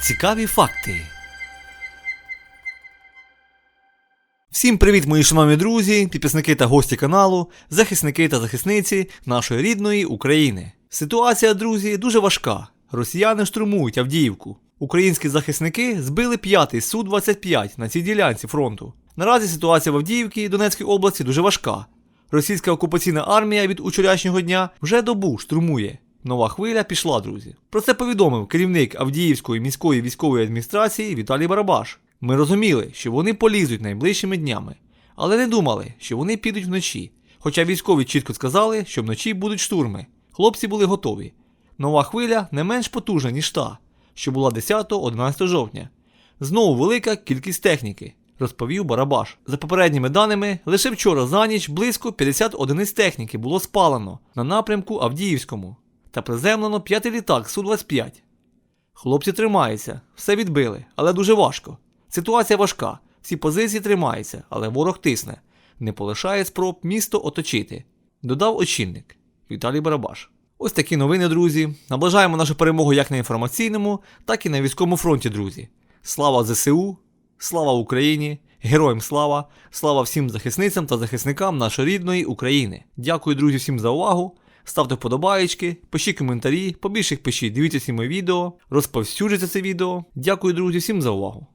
Цікаві факти. Всім привіт, мої шановні друзі, підписники та гості каналу, захисники та захисниці нашої рідної України. Ситуація, друзі, дуже важка. Росіяни штурмують Авдіївку. Українські захисники збили п'ятий Су-25 на цій ділянці фронту. Наразі ситуація в Авдіївці Донецькій області дуже важка. Російська окупаційна армія від учорашнього дня вже добу штурмує. Нова хвиля пішла, друзі. Про це повідомив керівник Авдіївської міської військової адміністрації Віталій Барабаш. Ми розуміли, що вони полізуть найближчими днями, але не думали, що вони підуть вночі. Хоча військові чітко сказали, що вночі будуть штурми. Хлопці були готові. Нова хвиля не менш потужна, ніж та, що була 10-11 жовтня. Знову велика кількість техніки, розповів Барабаш. За попередніми даними, лише вчора за ніч близько 50 одиниць техніки було спалено на напрямку Авдіївському та приземлено п'ятий літак Су-25. Хлопці тримаються, все відбили, але дуже важко. Ситуація важка, всі позиції тримаються, але ворог тисне, не полишає спроб місто оточити. Додав очільник Віталій Барабаш. Ось такі новини, друзі. Наближаємо нашу перемогу як на інформаційному, так і на військовому фронті, друзі. Слава ЗСУ, слава Україні, героям слава, слава всім захисницям та захисникам нашої рідної України. Дякую, друзі, всім за увагу. Ставте вподобаєчки, пишіть коментарі, побільше їх пишіть, дивіться всі мої відео, розповсюджуйте це відео. Дякую, друзі, всім за увагу.